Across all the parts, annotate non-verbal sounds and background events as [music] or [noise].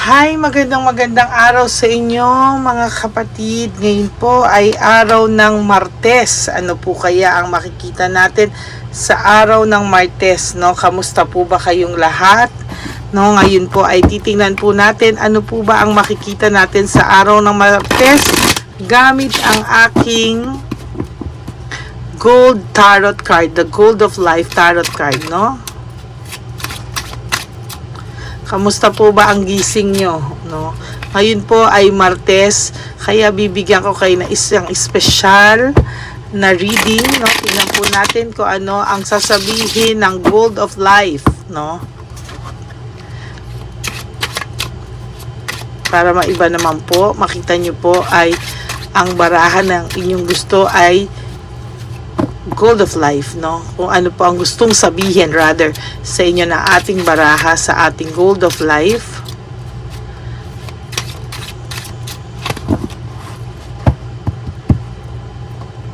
Hi, magandang magandang araw sa inyo mga kapatid. Ngayon po ay araw ng Martes. Ano po kaya ang makikita natin sa araw ng Martes, no? Kamusta po ba kayong lahat? No, ngayon po ay titingnan po natin ano po ba ang makikita natin sa araw ng Martes gamit ang aking gold tarot card, the gold of life tarot card, no? Kamusta po ba ang gising nyo? No? Ngayon po ay Martes, kaya bibigyan ko kayo na isang espesyal na reading. No? Tingnan po natin kung ano ang sasabihin ng Gold of Life. No? Para maiba naman po, makita nyo po ay ang barahan ng inyong gusto ay gold of life, no? Kung ano po ang gustong sabihin rather sa inyo na ating baraha sa ating gold of life.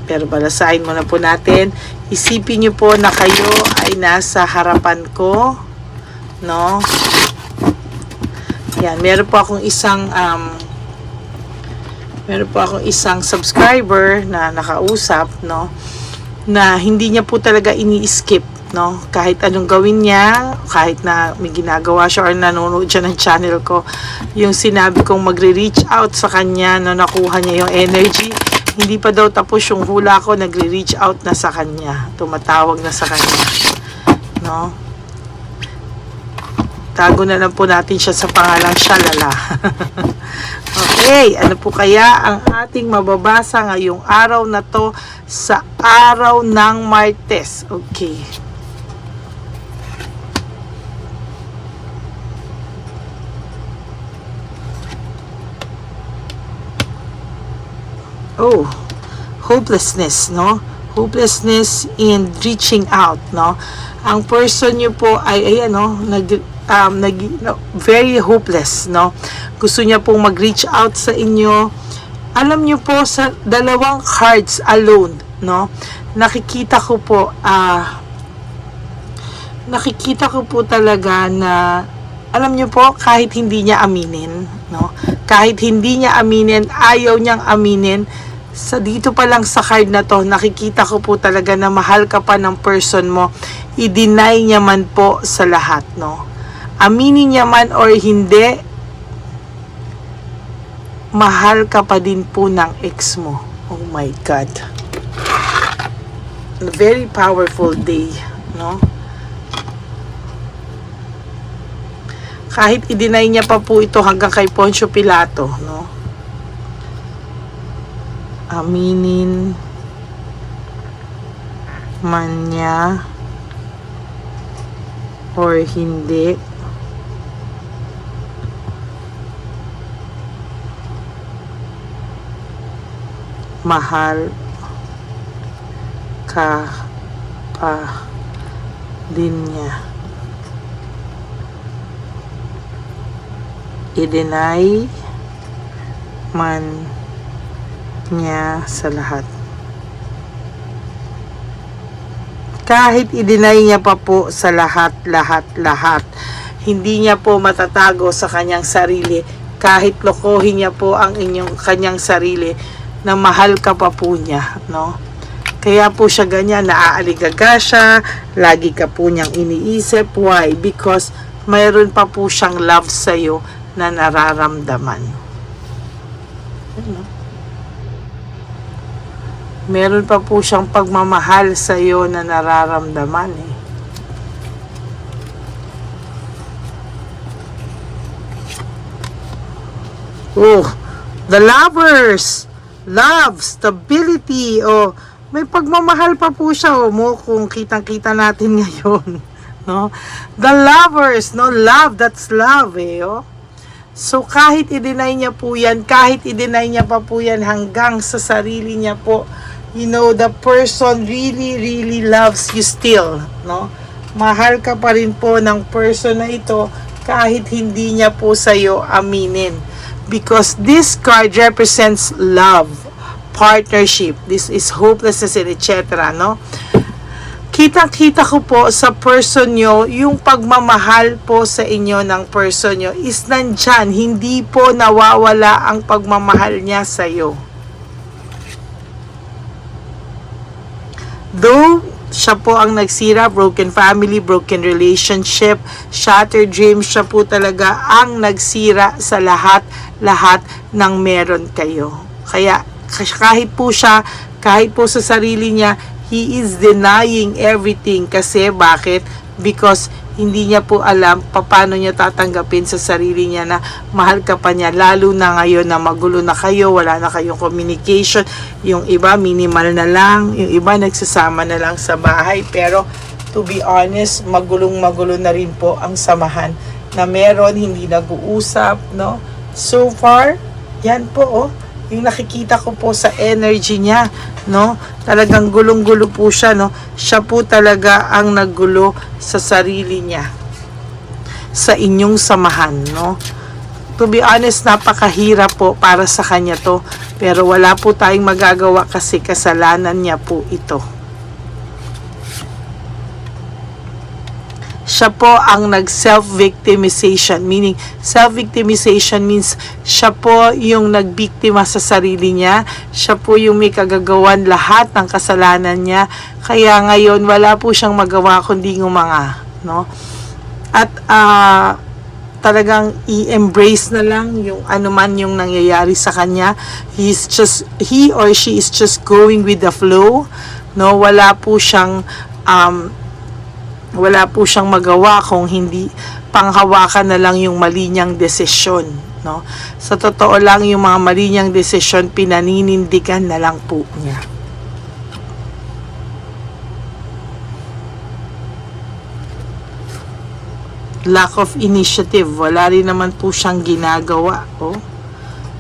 Pero balasahin muna po natin. Isipin niyo po na kayo ay nasa harapan ko, no? Yan, meron po akong isang um, meron po akong isang subscriber na nakausap, no? Na hindi niya po talaga ini-skip no? Kahit anong gawin niya kahit na may ginagawa siya or nanonood siya ng channel ko yung sinabi kong magre-reach out sa kanya no nakuha niya yung energy hindi pa daw tapos yung hula ko nagre-reach out na sa kanya tumatawag na sa kanya no tago na lang po natin siya sa pangalang Shalala [laughs] Okay, ano po kaya ang ating mababasa ngayong araw na to sa araw ng Martes? Okay. Oh, hopelessness, no? Hopelessness in reaching out, no? Ang person nyo po ay, ayan, no? Nag, um, nag, no, very hopeless, no? Gusto niya pong mag-reach out sa inyo. Alam niyo po, sa dalawang cards alone, no? Nakikita ko po, ah, nakikita ko po talaga na, alam niyo po, kahit hindi niya aminin, no? Kahit hindi niya aminin, ayaw niyang aminin, sa dito pa lang sa card na to, nakikita ko po talaga na mahal ka pa ng person mo, i-deny niya man po sa lahat, no? Aminin niya man or hindi, mahal ka pa din po ng ex mo. Oh my God. A very powerful day, no? Kahit i-deny niya pa po ito hanggang kay Poncio Pilato, no? Aminin man niya or hindi mahal ka pa din niya. I-deny man niya sa lahat. Kahit i-deny niya pa po sa lahat, lahat, lahat, hindi niya po matatago sa kanyang sarili kahit lokohin niya po ang inyong kanyang sarili na mahal ka pa po niya, no? Kaya po siya ganyan, naaaligaga siya, lagi ka po niyang iniisip. Why? Because mayroon pa po siyang love sa'yo na nararamdaman. Meron pa po siyang pagmamahal sa'yo na nararamdaman eh. Oh, the lovers! Love, stability, oh, may pagmamahal pa po siya, oh, mo kung kitang-kita natin [laughs] ngayon, no? The lovers, no? Love, that's love, eh, oh. So, kahit i-deny niya po yan, kahit i-deny niya pa po yan hanggang sa sarili niya po, you know, the person really, really loves you still, no? Mahal ka pa rin po ng person na ito kahit hindi niya po sa'yo aminin. Because this card represents love, partnership, this is hopelessness, and etc. No? kitang-kita ko po sa person nyo, yung pagmamahal po sa inyo ng person nyo is nandyan. Hindi po nawawala ang pagmamahal niya sa iyo. Though, siya po ang nagsira, broken family, broken relationship, shattered dreams, siya po talaga ang nagsira sa lahat-lahat ng meron kayo. Kaya, kahit po siya, kahit po sa sarili niya, he is denying everything. Kasi, bakit? Because, hindi niya po alam paano niya tatanggapin sa sarili niya na mahal ka pa niya lalo na ngayon na magulo na kayo wala na kayong communication. Yung iba minimal na lang. Yung iba nagsasama na lang sa bahay. Pero to be honest magulong magulo na rin po ang samahan na meron hindi nag-uusap no? So far yan po oh yung nakikita ko po sa energy niya, no? Talagang gulong-gulo po siya, no? Siya po talaga ang naggulo sa sarili niya. Sa inyong samahan, no? To be honest, napakahirap po para sa kanya to. Pero wala po tayong magagawa kasi kasalanan niya po ito. Siya po ang nag self-victimization. Meaning, self-victimization means siya po yung nagbiktima sa sarili niya. Siya po yung may kagagawan lahat ng kasalanan niya. Kaya ngayon, wala po siyang magawa kundi ngumanga. No? At uh, talagang i-embrace na lang yung ano man yung nangyayari sa kanya. He's just, he or she is just going with the flow. No? Wala po siyang um, wala po siyang magawa kung hindi panghawakan na lang yung mali niyang desisyon. No? Sa totoo lang, yung mga mali niyang desisyon, pinaninindigan na lang po niya. Lack of initiative. Wala rin naman po siyang ginagawa. Oh.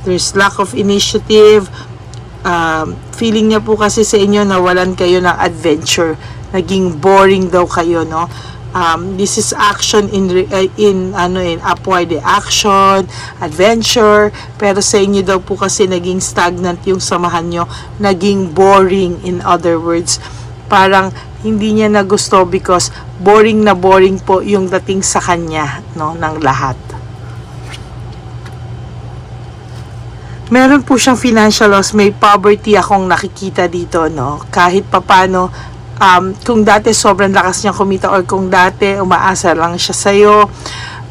There's lack of initiative. Um, feeling niya po kasi sa inyo na walan kayo ng adventure. Naging boring daw kayo no? Um, this is action in uh, in ano in upward action adventure. Pero sa inyo daw po kasi naging stagnant yung samahan nyo naging boring in other words. Parang hindi niya nagusto because boring na boring po yung dating sa kanya no ng lahat meron po siyang financial loss, may poverty akong nakikita dito, no? Kahit papano, um, kung dati sobrang lakas niya kumita or kung dati umaasa lang siya sa'yo,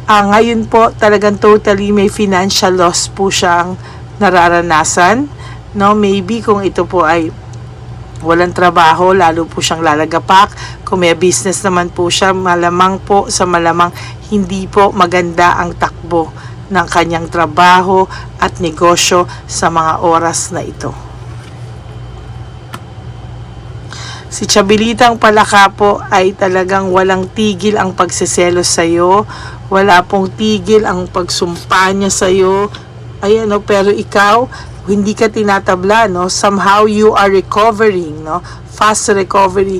uh, ngayon po talagang totally may financial loss po siyang nararanasan. No, maybe kung ito po ay walang trabaho, lalo po siyang lalagapak. Kung may business naman po siya, malamang po sa malamang hindi po maganda ang takbo ng kanyang trabaho at negosyo sa mga oras na ito. Si Chabilitang Palaka po ay talagang walang tigil ang pagseselos sa iyo. Wala pong tigil ang pagsumpa niya sa iyo. Ayan, no? pero ikaw, hindi ka tinatabla, no? Somehow you are recovering, no? Fast recovery.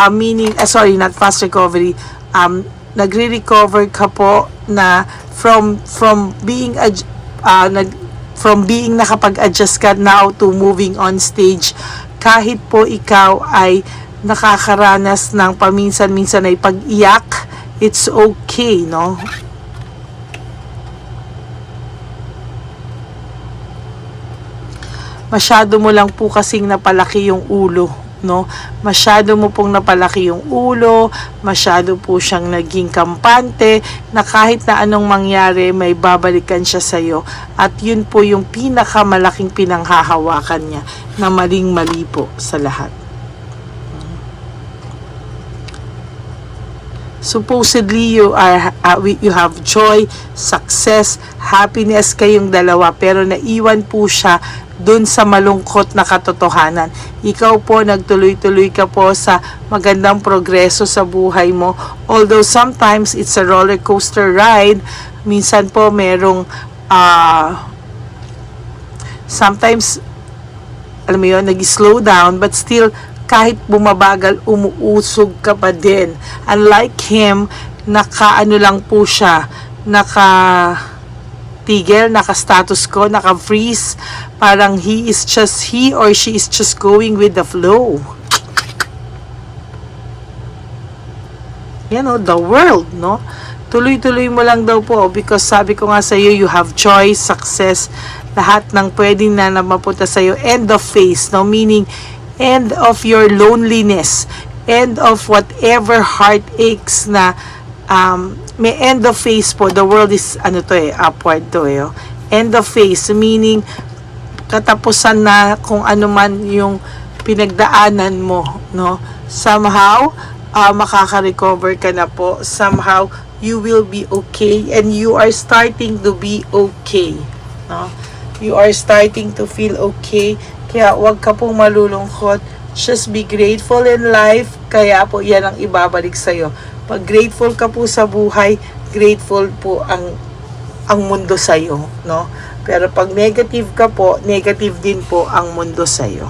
Uh, meaning, uh, sorry, not fast recovery. Um, nagre-recover ka po na from from being uh, nag from being nakapag-adjust ka now to moving on stage kahit po ikaw ay nakakaranas ng paminsan-minsan ay pag-iyak, it's okay, no? Masyado mo lang po kasing napalaki yung ulo, no? Masyado mo pong napalaki yung ulo, masyado po siyang naging kampante na kahit na anong mangyari, may babalikan siya sa iyo. At yun po yung pinakamalaking pinanghahawakan niya na maling-mali po sa lahat. supposedly you are uh, you have joy, success, happiness kayong dalawa pero naiwan po siya dun sa malungkot na katotohanan. Ikaw po nagtuloy-tuloy ka po sa magandang progreso sa buhay mo. Although sometimes it's a roller coaster ride, minsan po merong uh, sometimes alam mo yun, nag-slow down but still kahit bumabagal, umuusog ka pa din. Unlike him, naka ano lang po siya, naka tigil, naka-status ko, naka-freeze. Parang he is just, he or she is just going with the flow. Yan o, the world, no? Tuloy-tuloy mo lang daw po because sabi ko nga sa iyo, you have joy, success, lahat ng pwedeng na na mapunta sa iyo. End of phase, no? Meaning, end of your loneliness, end of whatever heartaches na um, may end of phase po. The world is, ano to eh, upward to eh. oh. End of phase, meaning, katapusan na kung ano man yung pinagdaanan mo, no? Somehow, uh, makaka-recover ka na po. Somehow, you will be okay and you are starting to be okay, no? You are starting to feel okay. Kaya wag ka pong malulungkot. Just be grateful in life. Kaya po, yan ang ibabalik sa'yo. Pag grateful ka po sa buhay, grateful po ang ang mundo sa iyo, no? Pero pag negative ka po, negative din po ang mundo sa iyo.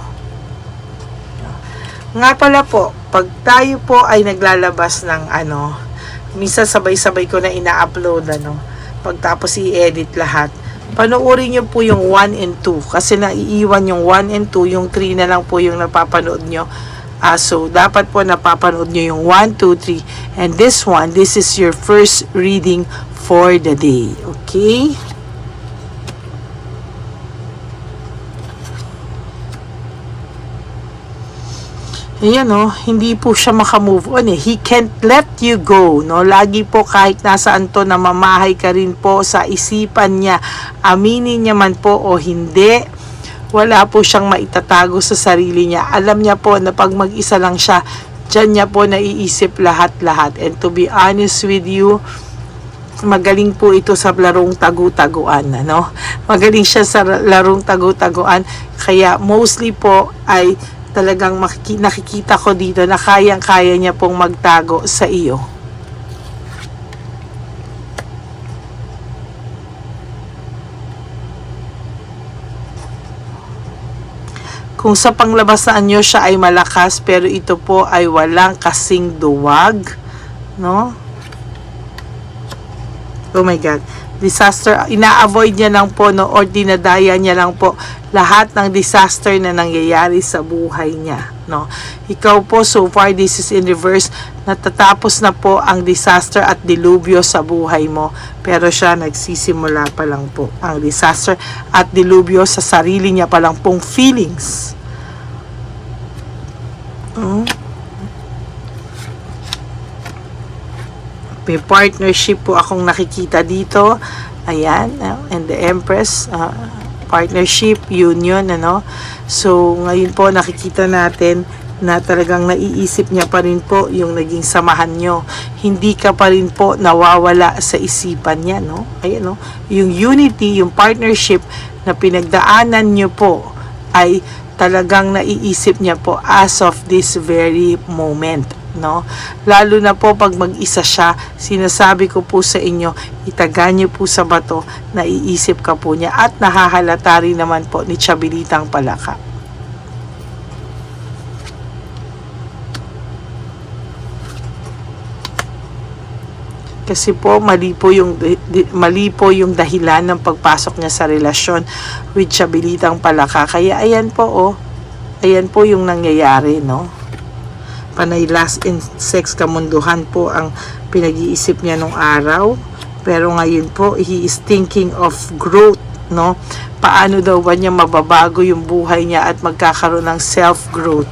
Nga pala po, pag tayo po ay naglalabas ng ano, minsan sabay-sabay ko na ina-upload ano, pagtapos i-edit lahat. Panoorin niyo po yung 1 and 2 kasi naiiwan yung 1 and 2, yung 3 na lang po yung napapanood nyo. Ah, so, dapat po napapanood nyo yung 1, 2, 3. And this one, this is your first reading for the day. Okay? Ayan no, hindi po siya makamove on eh. He can't let you go, no? Lagi po kahit nasaan to namamahay ka rin po sa isipan niya. Aminin niya man po o hindi, wala po siyang maitatago sa sarili niya. Alam niya po na pag mag-isa lang siya, dyan niya po naiisip lahat-lahat. And to be honest with you, magaling po ito sa larong tagu-taguan, ano? Magaling siya sa larong tagu-taguan. Kaya mostly po ay talagang nakikita ko dito na kayang-kaya niya pong magtago sa iyo. Kung sa panglabasaan nyo siya ay malakas pero ito po ay walang kasing duwag, no? Oh my God. Disaster, ina-avoid niya lang po no, or dinadaya niya lang po lahat ng disaster na nangyayari sa buhay niya. No? Ikaw po, so far, this is in reverse. Natatapos na po ang disaster at dilubyo sa buhay mo. Pero siya, nagsisimula pa lang po ang disaster at dilubyo sa sarili niya pa lang pong feelings. Oh. may partnership po akong nakikita dito. Ayan, and the Empress, uh, partnership, union, ano. So, ngayon po nakikita natin na talagang naiisip niya pa rin po yung naging samahan nyo. Hindi ka pa rin po nawawala sa isipan niya, no? Ayan, no? Yung unity, yung partnership na pinagdaanan nyo po ay talagang naiisip niya po as of this very moment no? Lalo na po pag mag-isa siya, sinasabi ko po sa inyo, itaga niyo po sa bato, naiisip ka po niya at nahahalata rin naman po ni Chabilitang Palaka. kasi po mali po yung mali po yung dahilan ng pagpasok niya sa relasyon with Chabilitang Palaka. Kaya ayan po oh. Ayan po yung nangyayari, no? Panay last in sex kamunduhan po ang pinag-iisip niya nung araw. Pero ngayon po, he is thinking of growth, no? Paano daw ba niya mababago yung buhay niya at magkakaroon ng self-growth?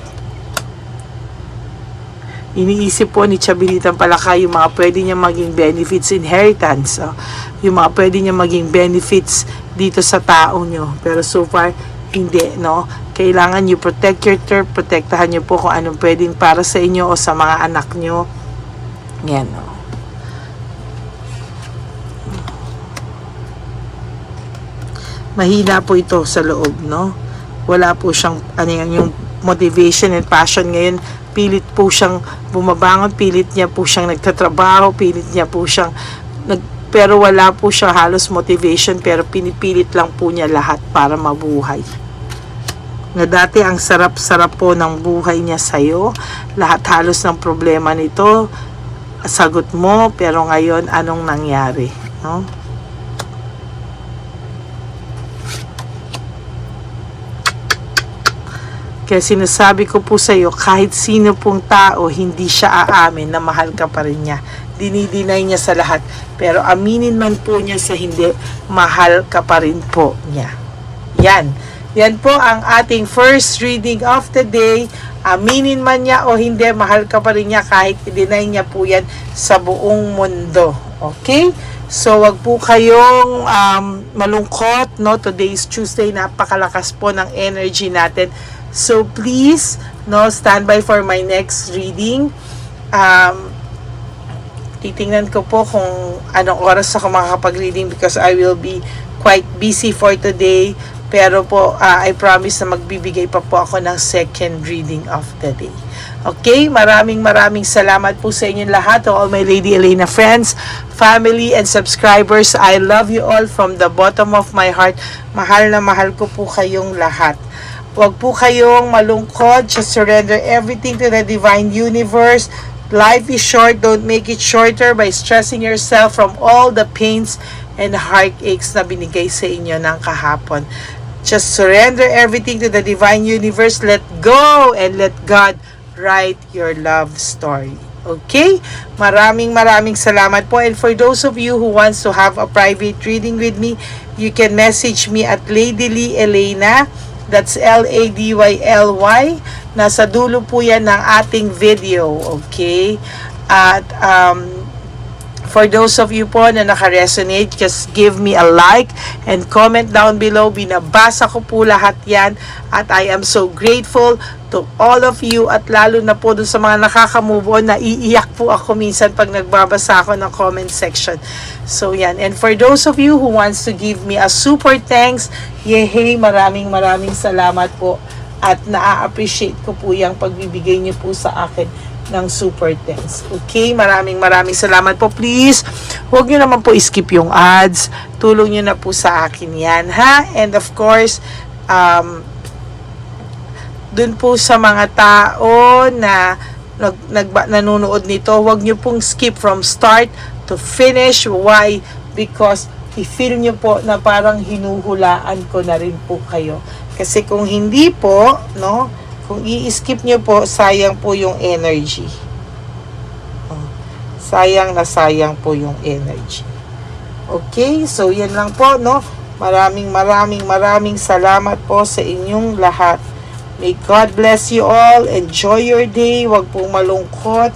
Iniisip po ni Chabilitan Palaka yung mga pwede niya maging benefits inheritance. oh. yung mga pwede niya maging benefits dito sa tao nyo. Pero so far, hindi, no? Kailangan you protect your turf, protektahan nyo po kung anong pwedeng para sa inyo o sa mga anak nyo. Yan, no? Mahina po ito sa loob, no? Wala po siyang, ano yan, yung motivation and passion ngayon, pilit po siyang bumabangon, pilit niya po siyang nagtatrabaho, pilit niya po siyang nag, pero wala po siya halos motivation pero pinipilit lang po niya lahat para mabuhay na dati ang sarap-sarap po ng buhay niya sa'yo lahat halos ng problema nito sagot mo pero ngayon anong nangyari no? Kaya sinasabi ko po sa iyo, kahit sino pong tao, hindi siya aamin na mahal ka pa rin niya. Dinidinay niya sa lahat. Pero aminin man po niya sa hindi, mahal ka pa rin po niya. Yan. Yan po ang ating first reading of the day. Aminin man niya o hindi, mahal ka pa rin niya kahit i-deny niya po yan sa buong mundo. Okay? So, wag po kayong um, malungkot, no? Today is Tuesday, napakalakas po ng energy natin. So, please, no, stand by for my next reading. Um, titingnan ko po kung anong oras ako makakapag-reading because I will be quite busy for today. Pero po, ah, I promise na magbibigay pa po ako ng second reading of the day. Okay, maraming maraming salamat po sa inyo lahat, all my Lady Elena friends, family, and subscribers. I love you all from the bottom of my heart. Mahal na mahal ko po kayong lahat. Huwag po kayong malungkot. Just surrender everything to the divine universe. Life is short. Don't make it shorter by stressing yourself from all the pains and heartaches na binigay sa inyo ng kahapon. Just surrender everything to the divine universe. Let go and let God write your love story. Okay? Maraming maraming salamat po. And for those of you who wants to have a private reading with me, you can message me at Lady Lee Elena. That's L-A-D-Y-L-Y. Nasa dulo po yan ng ating video. Okay? At um, For those of you po na naka-resonate, just give me a like and comment down below. Binabasa ko po lahat yan at I am so grateful to all of you at lalo na po dun sa mga nakaka-move on na iiyak po ako minsan pag nagbabasa ako ng comment section. So yan. And for those of you who wants to give me a super thanks, yehey, maraming maraming salamat po at naa-appreciate ko po yung pagbibigay niyo po sa akin ng super thanks. Okay, maraming maraming salamat po. Please, huwag nyo naman po skip yung ads. Tulong nyo na po sa akin yan, ha? And of course, um, dun po sa mga tao na nag, nag, nanonood nito, huwag nyo pong skip from start to finish. Why? Because i-feel nyo po na parang hinuhulaan ko na rin po kayo. Kasi kung hindi po, no, kung i-skip nyo po, sayang po yung energy. Oh, Sayang na sayang po yung energy. Okay, so yan lang po, no? Maraming maraming maraming salamat po sa inyong lahat. May God bless you all. Enjoy your day. Huwag pong malungkot.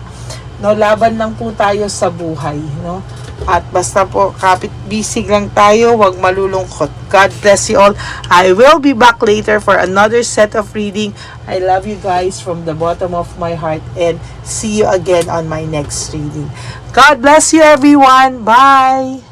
No, laban lang po tayo sa buhay, no? At basta po, kapit bisig lang tayo, huwag malulungkot. God bless you all. I will be back later for another set of reading. I love you guys from the bottom of my heart and see you again on my next reading. God bless you everyone. Bye!